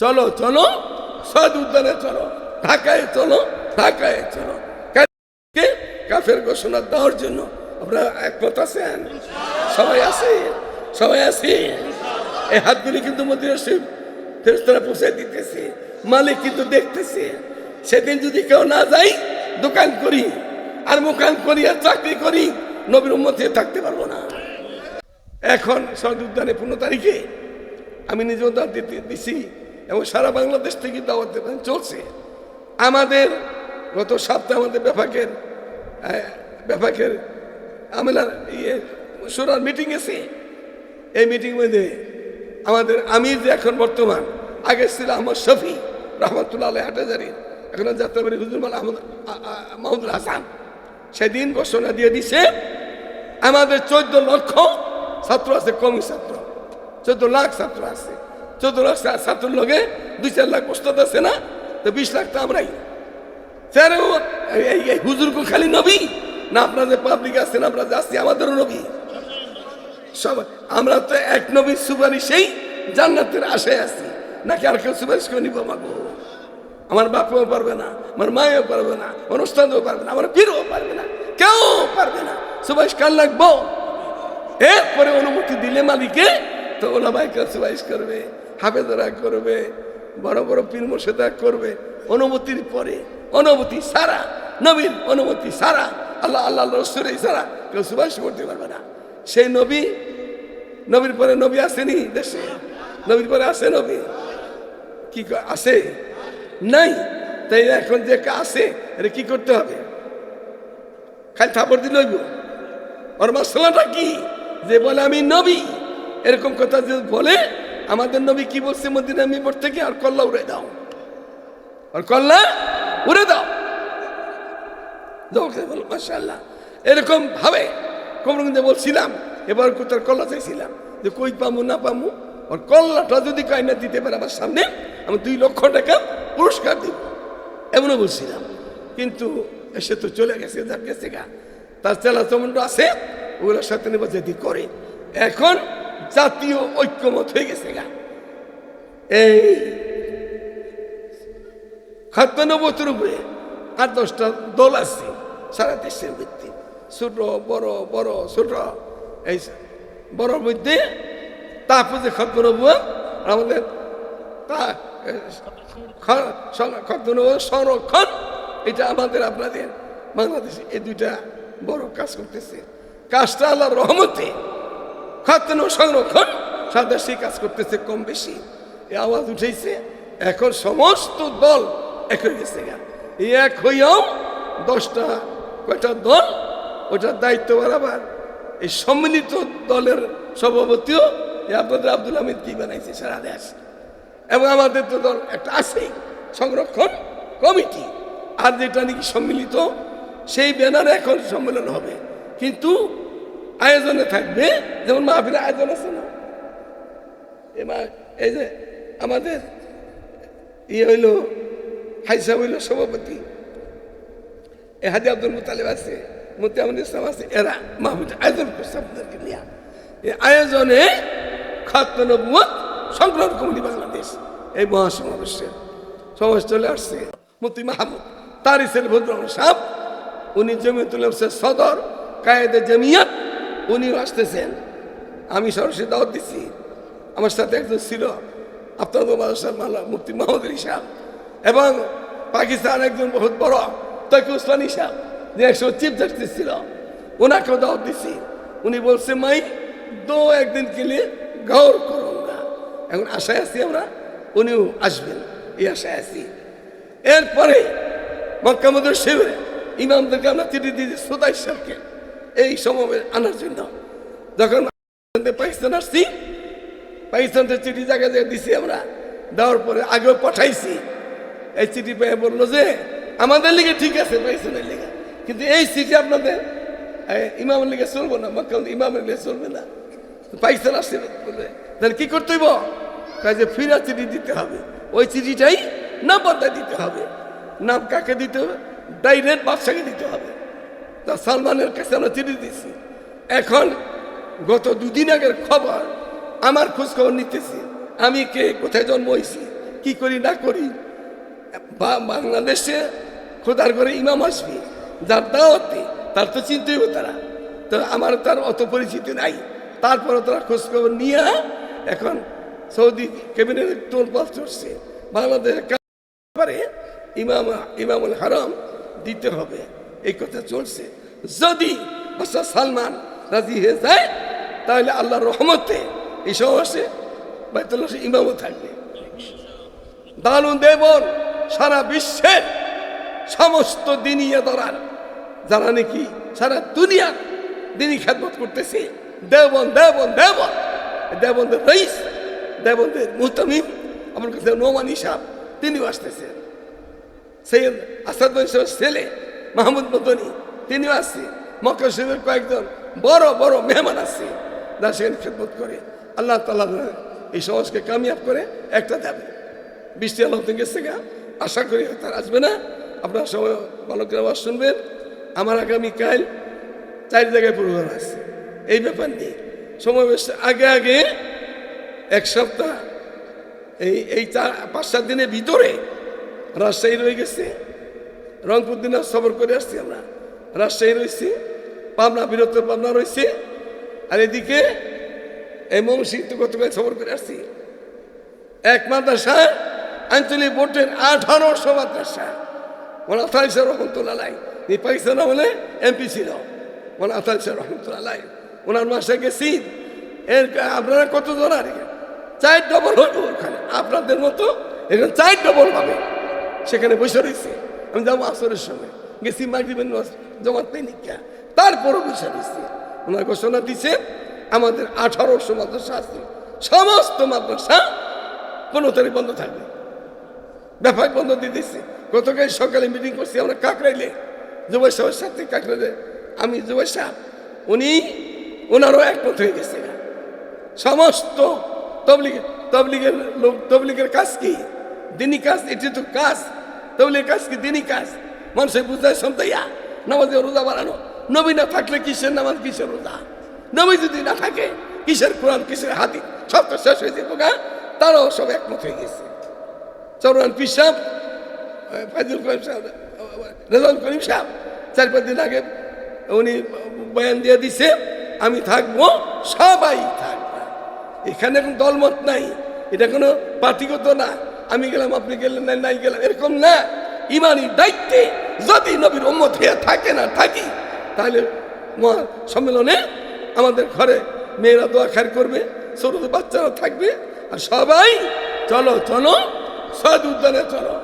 চলো চলো। সদ উদ্যানে চলো, ঢাকায় চলো ঢাকায় চলো। কাফের ঘোষণা দেওয়ার জন্য আমরা একমত আছেন সবাই আছে? সবাই আছে? এই হাতগুলি কিন্তু মধ্যে ফেরস্তারা পৌঁছে দিতেছে, মালিক কিন্তু দেখতেছে। সেদিন যদি কেউ না যাই, দোকান করি আর মোকান করি আর চাকরি করি, নবীর উম্মতে থাকতে পারব না। এখন শহীদ উদ্যানে পনেরো তারিখে আমি নিজেও দাওয়াত দিতে দিছি। এবং সারা বাংলাদেশ থেকে দাওয়াত দেবেন, চলছে। আমাদের গত সপ্তাহে আমাদের ব্যাপকের ব্যাপকের আমেলার ইয়ে সুরার মিটিং এসে, এই মিটিং মধ্যে আমাদের আমির যে এখন বর্তমান, আগে ছিল আহমদ শফি, রহমতুল্লাহ আলাই হাটাজারি, এখন যাত্রাবাড়ি হুজুরমাল আহমদ মাহমুদুল হাসান। সেদিন ঘোষণা দিয়ে দিছে, আমাদের চোদ্দ লক্ষ ছাত্র আছে কমি ছাত্র, চোদ্দ লাখ ছাত্র আছে। চোদ্দ লাখ ছা- ছাত্রের লগে দুই চার লাখ প্রস্তুত আছে না? তো বিশ লাখ তো আমরাই। স্যার, ও এই- এই- এই হুজুর খালি নবী? না আপনাদের পাবলিক আছেন, আমরা যাচ্ছি আমাদেরও নবী। সব, আমরা তো এক নবীর সুপারিশেই জান্নাতের আশায় আছি। নাকি আর কেউ সুপারিশ করে নিব মাগো আমার বাপও পারবে না, আমার মায়েও পারবে না আমার ওস্তাদও পারবে না, আমার পীরও পারবে না, কেউ পারবে না। সুপারিশ কার লাগবো? এরপরে অনুমতি দিলে মালিকে, তো ওলা ওলামাইকা সুপারিশ করবে। হাফেজরা করবে, বড় বড় পীর করবে, অনুমতির পরে, অনুমতি সারা নবীর অনুমতি সারা আল্লাহ আল্লাহ রসুরে সারা কেউ সুপারিশ করতে পারবে না। সেই নবী, নবীর পরে নবী আসেনি দেশে? নবীর পরে আসে নবী? কি আসে? নাই। তাই এখন যে আসে, এটা কি করতে হবে? খালি থাপড় দিল ওর মশলাটা কি? যে বলে আমি নবী, এরকম কথা যদি বলে আমাদের নবী কি বলছে? মদিনা মিবর থেকে আর কল্লা উড়ে দাও। আর কল্লা উড়ে দাও। মাসাল্লাহ এরকম ভাবে কোমরগঞ্জে বলছিলাম, এবার তার কল্লা চাইছিলাম। যে কই পামু, না পামু, আর কল্লাটা যদি কাইনা দিতে পারে আমার সামনে, আমি দুই লক্ষ টাকা পুরস্কার দিব। এমনও বলছিলাম। কিন্তু এসে তো চলে গেছে যার গেছে গা। তার চেলা চমন্ড আছে, ওগুলোর সাথে নেব যদি করে। এখন জাতীয় ঐক্যমত হয়ে গেছে গা। এই খাদ্যানবতের উপরে আর দশটা দল আছে, সারা দেশের ভিত্তি। ছোট, বড় বড়, ছোট। এই বড় মধ্যে তারপরে খাদ্যানব আমাদের তা খাদ্যানব সংরক্ষণ, এটা আমাদের, আপনাদের বাংলাদেশে এই দুইটা বড় কাজ করতেছে। কাজটা আল্লাহ রহমতে খাদ্যান্ন সংরক্ষণ সাদা সেই কাজ করতেছে কম বেশি। এ আওয়াজ উঠেছে এখন সমস্ত দল এক হয়ে গেছে গা। এক হইয়াও দশটা, কয়টা দল, ওটার দায়িত্ব আবার এই সম্মিলিত দলের সভাপতিও আপনাদের আব্দুল হামিদ কি বানাইছে সারা দেশ। এবং আমাদের তো দল একটা আছেই সংরক্ষণ কমিটি। আর যেটা নাকি সম্মিলিত, সেই ব্যানারে এখন সম্মেলন হবে। কিন্তু আয়োজনে থাকবে, যেমন মাহফিল আয়োজন আছে না? এই যে আমাদের ইয়ে হইল, হাইসা হইল সভাপতি। এ হাজি আব্দুল মুতালিব আছে, মুতি আমন ইসলাম আছে, এরা মাহফিল আয়োজন করছে আপনাদেরকে নিয়ে। এই আয়োজনে খাদ্য নবুয়ত সংগ্রাম কমিটি বাংলাদেশ, এই মহাসমাবেশের সমাবেশ চলে আসছে। মুতি মাহমুদ তার ছেলে ভদ্রমন সাহ উনি ইসলামের সদর, কায়েদে জমিয়ত উনিও আসতেছেন। আমি সরাসরি দাওয়াত দিচ্ছি আমার সাথে একজন ছিল আপনার মালা, মুফতি মাহমুদ আলী সাহেব এবং পাকিস্তান একজন বহুত বড় তৈকুল ইসলামী সাহেব যে একশো চিফ জাস্টিস ছিল। ওনাকেও দাওয়াত দিচ্ছি উনি বলছে, মাই, দো একদিন কে লিয়ে গৌর করুঙ্গা এখন আশায় আছি আমরা উনিও আসবেন। এই আশায় আছি। এরপরে মক্কামদের শিবিরে ইমামদেরকে আমরা চিঠি দিয়েছি সুদাই সাহেবকে। এই সমবে আনার জন্য। যখন পাকিস্তান আসছি পাকিস্তানের চিঠি জায়গায় জায়গায় দিছি আমরা। দেওয়ার পরে আগেও পাঠাইছি। এই চিঠি পেয়ে বলল যে, আমাদের লিগে ঠিক আছে পাকিস্তানের লিগে। কিন্তু এই চিঠি আপনাদের ইমামের লিগে চলবো না, মক্কা ইমামের লিগে চলবে না। পাকিস্তান আসছে বলে, তাহলে কি করতে হইব? কাজে ফিরা চিঠি দিতে হবে। ওই চিঠিটাই না বদলা দিতে হবে। নাম কাকে দিতে হবে? ডাইরেক্ট বাদশাকে দিতে হবে। তা সালমানের কাছে আমরা চিঠি দিচ্ছি এখন গত দুদিন আগের খবর, আমার খোঁজ খবর নিতেছি। আমি কে, কোথায় জন্ম হয়েছি, কি করি, না করি। বাংলাদেশে খোদার করে ইমাম আসবে, যার দাওয়াতে, তার তো চিনতেই হতো তারা। তো আমার তার অত পরিচিতি নাই। তারপরে তারা খোঁজখবর নিয়ে এখন সৌদি ক্যাবিনেট টোল পাস চড়ছে। বাংলাদেশের পারে ইমাম, ইমামুল হারাম দিতে হবে। এই কথা চলছে। যদি সালমান রাজি হয়ে যায়, তাহলে আল্লাহর রহমতে এই সমাসে বাইতুল্লাহ ইমামও থাকবে। দারুণ দেবন সারা বিশ্বের সমস্ত দিনিয়া দরার যারা নাকি সারা দুনিয়ার দিনই খেদমত করতেছে, দেবন দেবন দেবন, দেবনদের রইস, দেবনদের মুহতামিম, আমার কাছে নোমানি সাহ তিনিও আসতেছেন। সৈয়দ আসাদ ছেলে মাহমুদ মদনী তিনিও আসছে মক্কা শরীফের কয়েকজন বড় বড় মেহমান আসছে যা সেখানে খেদমত করে আল্লাহ তাল্লাহ এই সমাজকে কামিয়াব করে একটা যাবে বৃষ্টি আল্লাহ থেকে গেছে গা, আশা করি তার আসবে না। আপনার সময় বালকের আওয়াজ শুনবেন। আমার আগামী আগামীকাল চার জায়গায় প্রোগ্রাম আছে। এই ব্যাপার নিয়ে সমাবেশ আগে আগে এক সপ্তাহ, এই এই চার, পাঁচ, সাত দিনের ভিতরে রাজশাহী রয়ে গেছে। রংপুর দিনে সফর করে আসছি আমরা। রাজশাহী রয়েছে, পাবনা বীরত্ব পাবনা রয়েছে। আর এদিকে এই মমসিংহ গতকাল সফর করে আসছি। এক মাদ্রাসা, আঞ্চলিক বোর্ডের আঠারোশো মাদ্রাসা। ওনার আথাইশা রহমতুল্লাহ এই পাকিস্তান আমলে এমপি ছিল। ওনার আথাইশা রহমতুল্লাহ ওনার মাসে গেছি। এর আপনারা কতজন আর? চার ডবল হইব ওখানে। আপনাদের মতো এখানে চার ডবল হবে। সেখানে বসে রয়েছে। আমি যাব আসরের সময়। গেছি মাগরিবের জমা নিকা তারপরও বসে রয়েছে ওনার ঘোষণা দিচ্ছে আমাদের আঠারোশো মাদ্রাসা আছে। সমস্ত মাদ্রাসা পনেরো তারিখ বন্ধ থাকবে। ব্যাপক বন্ধ দিয়ে দিচ্ছে গতকাল সকালে মিটিং করছি, আমরা কাকরাইলে, জুবাই সাহেবের সাথে কাকরাইলে। আমি জুবাই সাহেব, উনি ওনারও একমত হয়ে গেছে সমস্ত তবলিগের তবলিগের লোক তবলিগের কাজ কি? দিনই কাজ, এটি তো কাজ। তবলিগের কাজ কি দিনই কাজ? মানুষের বুঝায় সন্তাইয়া নামাজে রোজা বাড়ানো। নবী না থাকলে কিসের নামাজ, কিসের রোজা? নবী যদি না থাকে, কিসের কোরআন, কিসের হাতি সব তো শেষ হয়ে যেত, গা। তারাও সব একমত হয়ে গেছে। চৌরান পিসাব ফাইজুল করিম সাহেব রেজাউল করিম সাহেব, চার পাঁচ দিন আগে উনি বয়ান দিয়ে দিছে, আমি থাকব, সবাই থাকবে। এখানে কোনো দলমত নাই, এটা কোনো পার্টিগত না। আমি গেলাম, আপনি গেলেন নাই নাই গেলাম, এরকম না। ইমানি দায়িত্বে যদি নবীর উম্মত হয়ে থাকে না থাকি, তাহলে সম্মেলনে আমাদের ঘরে মেয়েরা দোয়া খার করবে, ছোট বাচ্চারা থাকবে, আর সবাই, চলো চলো সদ উদ্যানে চলো।